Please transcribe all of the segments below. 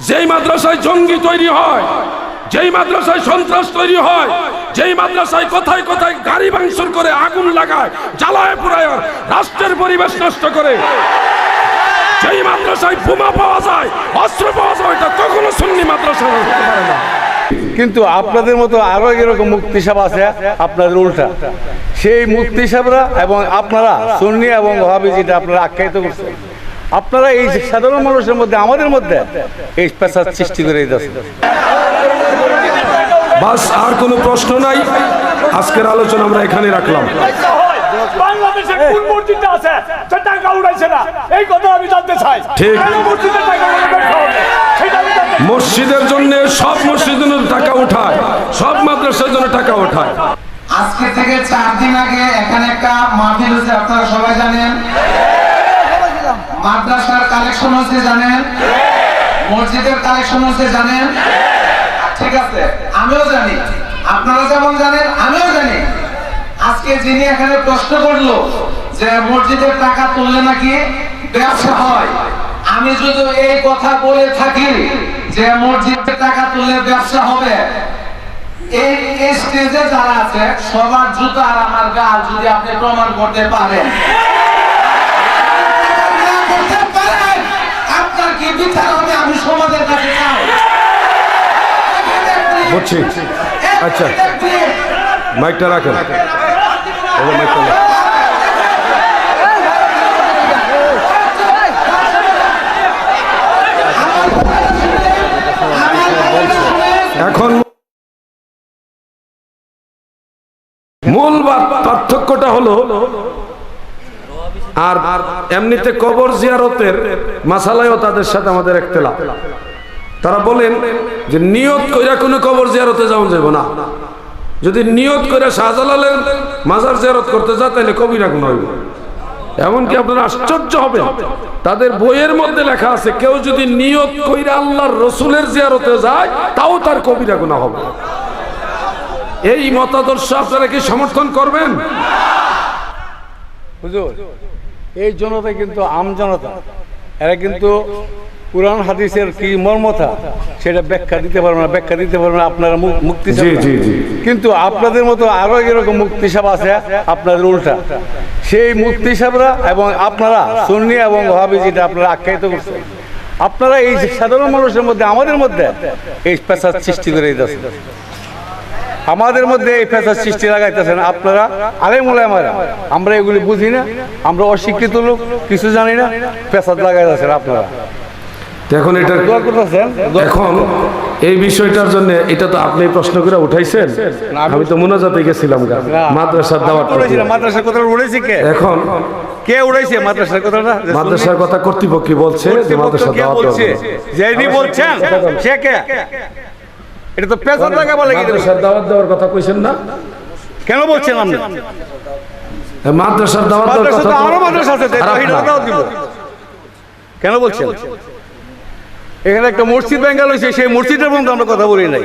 যেই মাদ্রাসায় জঙ্গি তৈরি হয়, যেই মাদ্রাসায় সন্ত্রাস তৈরি হয়, যেই মাদ্রাসায় কোথায় কোথায় গাড়ি ভাঙচুর করে আগুন লাগায়, জ্বালায় পুরায় রাষ্ট্রের পরিবেশ নষ্ট করে। যেই মাদ্রাসায় বোমা পাওয়া যায়, অস্ত্র পাওয়া যায় এটা কখনো সুন্নি মাদ্রাসা হতে পারে না। কিন্তু আপনাদের মতো আরও এরকম মুক্তি সাহেব আছে, আপনাদের উল্টা। সেই মুক্তি সাহেবরা এবং আপনারা, সুন্নি এবং ওহাবি যেটা আপনারা আখ্যায়িত করছেন। আপনারা এই যে সাধারণ মানুষের মধ্যে আমাদের মধ্যে এই পেশার সৃষ্টি করে দিতেছেন। বাস আর কোনো প্রশ্ন নাই। আজকের আলোচনা আমরা এখানে রাখলাম। বাংলাদেশে কোন মসজিদটা আছে? যে টাকা উড়াইছে না। এই কথা আমি জানতে চাই। ঠিক। মসজিদের টাকা জন্য সব মসজিদের জন্য টাকা উঠায়। সব মাদ্রাসার জন্য টাকা উঠায়। আজকে থেকে চার দিন আগে এখানে একটা মাহফিল হচ্ছে আপনারা সবাই জানেন। মাদ্রাসার কালেকশন হচ্ছে জানেন? মসজিদের কালেকশন হচ্ছে জানেন? ঠিক আছে, আমিও জানি। আপনারা যেমন জানেন, আমিও জানি। আজকে যিনি এখানে প্রশ্ন করল যে মসজিদের টাকা তুললে নাকি ব্যবসা হয়, আমি যদি এই কথা বলে থাকি যে মসজিদের টাকা তুললে ব্যবসা হবে। এই স্টেজে যারা আছে, সবার জুতা আর আমার গাল যদি আপনি প্রমাণ করতে পারেন। আপনার কি বিচার হবে আমি সমাজের কাছে চাই বুঝছি। আচ্ছা। মাইকটা রাখেন এই যে মাইকটা রাখেন। এখন মূল বা- পার্থক্যটা হলো আর এমনিতে কবর জিয়ারতের মাসালায়ও তাদের সাথে আমাদের এক একতেলা। তারা বলেন যে নিয়ত কইরা কোনো কবর জিয়ারতে যাওয়া যাবে না। যদি নিয়ত করে শাহজালালের মাজার জিয়ারত করতে যা তাহলে কবিরা গুণ হইব। এমনকি আপনারা আশ্চর্য হবে তাদের বইয়ের মধ্যে লেখা আছে, কেউ যদি নিয়ত কইরা আল্লাহর রসুলের জিয়ারতে যায়, তাও তার কবিরা গুণা হবে। এই মতাদর্শ আপনারা কি সমর্থন করবেন? হুজুর এই জনতা কিন্তু আম জনতা। এরা কিন্তু পুরাণ হাদিসের কি মর্মতা সেটা ব্যাখ্যা দিতে পারবে না ব্যাখ্যা দিতে পারবে না আপনারা মুক্তি। কিন্তু আপনাদের মতো আরও এরকম মুক্তি সাহেব আছে আপনাদের উল্টা। সেই মুক্তি সাহেবরা এবং আপনারা সুন্নি এবং ওহাবি যেটা আপনারা আখ্যায়িত করছেন আপনারা এই সাধারণ মানুষের মধ্যে আমাদের মধ্যে এই পেশার সৃষ্টি করে দিতেছেন। আমাদের মধ্যে এই পেশার সৃষ্টি লাগাইতেছেন। আপনারা আরে মূলে আমরা আমরা এগুলি বুঝি না। আমরা অশিক্ষিত লোক। কিছু জানি না। পেশাদ লাগাইতেছেন আপনারা। এখন এটা দোয়া করতেছেন? এখন এই বিষয়টার জন্য এটা তো আপনি প্রশ্ন করে উঠাইছেন। আমি তো মোনাজাতে গেছিলাম গা, মাদ্রাসার দাওয়াত মাদ্রাসার কথাটা উড়েছে কে? এখন কে উড়াইছে মাদ্রাসার কথাটা? মাদ্রাসার কথা কর্তৃপক্ষ বলছে যে কে দাওয়াত বলছে? দেওয়া যিনি বলছেন সে কে? এটা তো লাগাবো লাগে মাদ্রাসার দাওয়াত দেওয়ার কথা কইছেন না? কেন বলছেন আপনি? মাদ্রাসার দাওয়াত দেওয়ার কথা আরও মাদ্রাসা আছে তাহিদ দিব। কেন বলছেন? এখানে একটা মসজিদ বেঙ্গাল হয়েছে সেই মসজিদের মধ্যে আমরা কথা বলি নাই।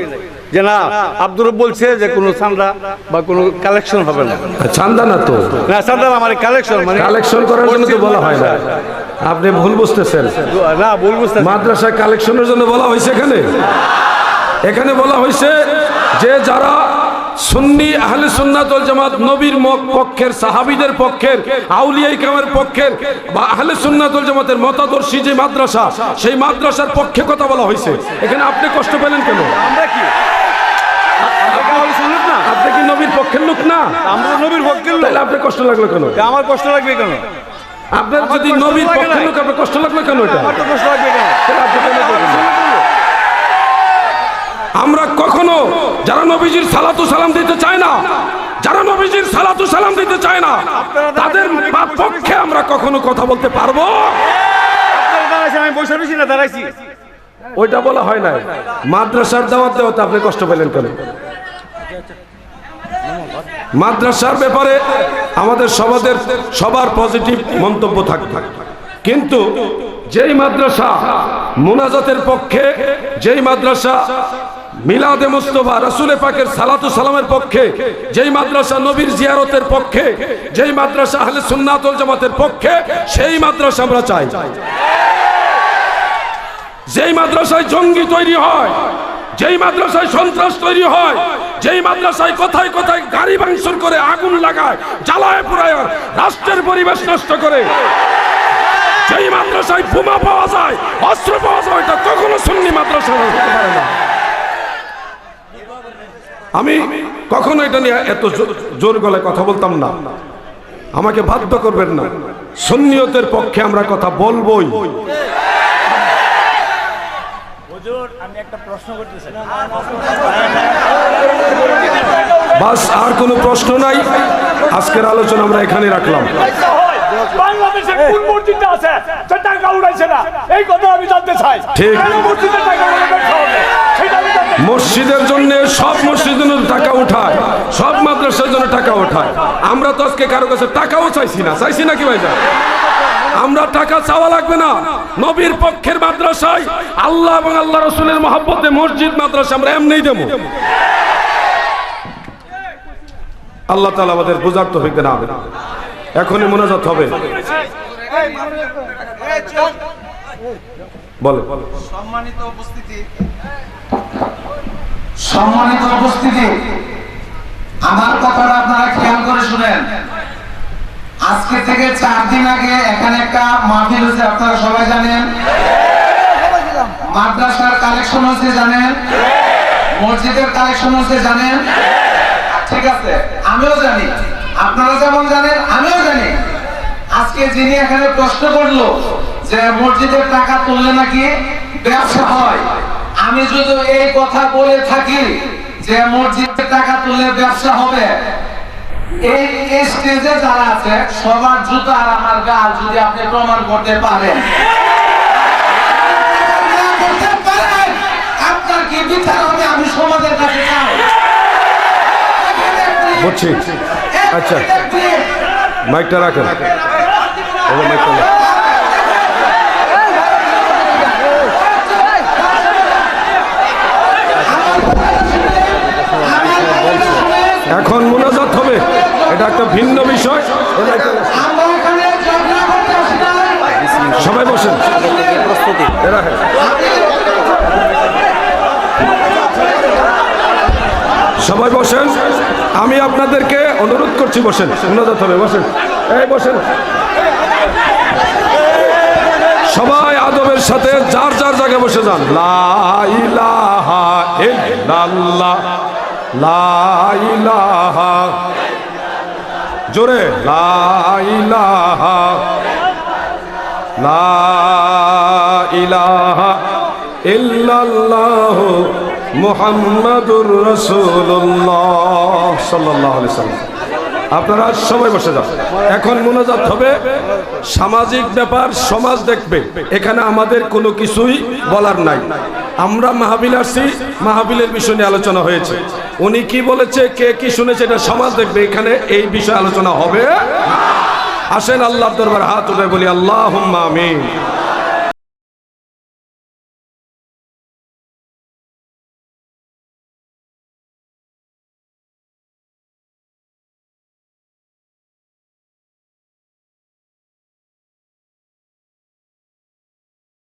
যে না আব্দুর বলছে যে কোনো চান্দা বা কোনো কালেকশন হবে না। চান্দা না তো? না চান্দা মানে কালেকশন মানে কালেকশন করার জন্য তো বলা হয় না। আপনি ভুল বুঝতেছেন। না ভুল বুঝতে মাদ্রাসা কালেকশনের জন্য বলা হয়েছে এখানে? এখানে বলা হয়েছে যে যারা সুন্নি আহলে সুন্নাতুল জামাত নবীর পক্ষের সাহাবীদের পক্ষের আউলিয়া ইকরামের পক্ষের বা আহলে সুন্নাতুল জামাতের মতাদর্শী যে মাদ্রাসা সেই মাদ্রাসার পক্ষে কথা বলা হয়েছে। এখানে আপনি কষ্ট পেলেন কেন? আমরা কি? আপনি কি নবীর পক্ষের লোক না? আমরা নবীর পক্ষের লোক। আপনার কষ্ট লাগল কেন? আমার কষ্ট লাগবে কেন? আপনার যদি নবীর পক্ষের লোক আপনার কষ্ট লাগল কেন এটা? কষ্ট লাগবে কেন? আমরা কখনো যারা নবীজির সালাতু সালাম দিতে চায় না যারা নবীজির সালাতু সালাম দিতে চায় না তাদের পক্ষে আমরা কখনো কথা বলতে পারব? আমি বসে রয়েছি না দাঁড়াইছি। ওইটা বলা হয় না মাদ্রাসার দাওয়াত দেওয়াতে আপনি কষ্ট পেলেন কেন? মাদ্রাসার ব্যাপারে আমাদের সবাদের সবার পজিটিভ মন্তব্য থাকবে। কিন্তু যেই মাদ্রাসা মোনাজাতের পক্ষে যেই মাদ্রাসা মিলাদে মুস্তফা, রাসুলে পাকের সালাতু সালামের পক্ষে, যেই মাদ্রাসা নবীর জিয়ারতের পক্ষে, যেই মাদ্রাসা আহলে সুন্নাতুল জামাতের পক্ষে, সেই মাদ্রাসা আমরা চাই। যেই মাদ্রাসায় জঙ্গি তৈরি হয়, যেই মাদ্রাসায় সন্ত্রাস তৈরি হয়, যেই মাদ্রাসায় কোথায় কোথায় গাড়ি ভাঙচুর করে আগুন লাগায়, জ্বালায় পুরায় রাষ্ট্রের পরিবেশ নষ্ট করে, যেই মাদ্রাসায় বোমা পাওয়া যায়, অস্ত্র পাওয়া যায়, এটা কখনো সুন্নি মাদ্রাসা হতে পারে না। আমি কখনো এটা নিয়ে এত জোর গলায় কথা বলতাম না। আমাকে বাধ্য করবেন না। সুন্নিয়তের পক্ষে আমরা কথা বলবোই। হুজুর আমি একটা প্রশ্ন করতে চাই। বাস আর কোনো প্রশ্ন নাই। আজকের আলোচনা আমরা এখানে রাখলাম। বাংলাদেশে কোন মসজিদটা আছে? না। এই কথা আমি জানতে চাই। ঠিক। কেন মসজিদের টাকা উড়াবে হবে সেটা আমি জানতে চাই। মসজিদের জন্য সব মসজিদের জন্য টাকা উঠায়, সব মাদ্রাসার জন্য টাকা উঠায়। আমরা তো আজকে কারও কাছে টাকাও চাইছি না। চাইছি না কি ভাই আমরা টাকা চাওয়া লাগবে না। নবীর পক্ষের মাদ্রাসায় আল্লাহ এবং আল্লাহ রসুলের মহাব্বতে মসজিদ, মাদ্রাসা আমরা এমনিই দেবো। আল্লাহ তালা আমাদের বোঝার তো হইতে না এখনই মোনাজাত হবে। বলে সম্মানিত উপস্থিতি সম্মানিত উপস্থিতি, আমার কথাটা আপনারা খেয়াল করে শুনেন। আজকে থেকে চার দিন আগে এখানে একটা মাহফিল হয়েছে, আপনারা সবাই জানেন? মাদ্রাসার কালেকশন হয়েছে, জানেন? মসজিদের কালেকশন হয়েছে, জানেন? ঠিক আছে, আমিও জানি। আপনারা যেমন জানেন, আমিও জানি। আজকে যিনি এখানে প্রশ্ন করল যে মসজিদের টাকা তুললে নাকি ব্যবসা হয় আমি যদি এই কথা বলে থাকি যে মসজিদের টাকা তুললে ব্যবসা হবে। এই স্টেজে যারা আছে সবার জুতা আর আমার গাল যদি আপনি প্রমাণ করতে পারেন। না করতে পারেন, আপনার কি বিচার হবে আমি সমাজের কাছে চাই। বুঝছি। আচ্ছা। মাইকটা রাখেন। মাইকটা রাখেন। এখন মোনাজাত হবে। এটা একটা ভিন্ন বিষয়। সবাই বসেন। এ রাখেন। সবাই বসেন। আমি আপনাদেরকে অনুরোধ করছি, বসেন। মোনাজাত হবে, বসেন। এই, বসেন। সবাই আদবের সাথে যার যার জায়গায় বসে যান। লা জোরে, লা ইলাহা লা ইলাহা ইল্লাল্লাহ মুহাম্মাদুর রাসূলুল্লাহ আপনারা সবাই বসে যান। এখন মোনাজাত হবে। সামাজিক ব্যাপার, সমাজ দেখবে। এখানে আমাদের কোনো কিছুই বলার নাই। আমরা মাহাবিল আসছি মাহাবিলের বিষয় নিয়ে আলোচনা হয়েছে। উনি কি বলেছে, কে কি শুনেছে, এটা সমাজ দেখবে। এখানে এই বিষয়ে আলোচনা হবে। আসেন আল্লাহ দরবার হাত উঠে বলি আল্লাহ আমিন।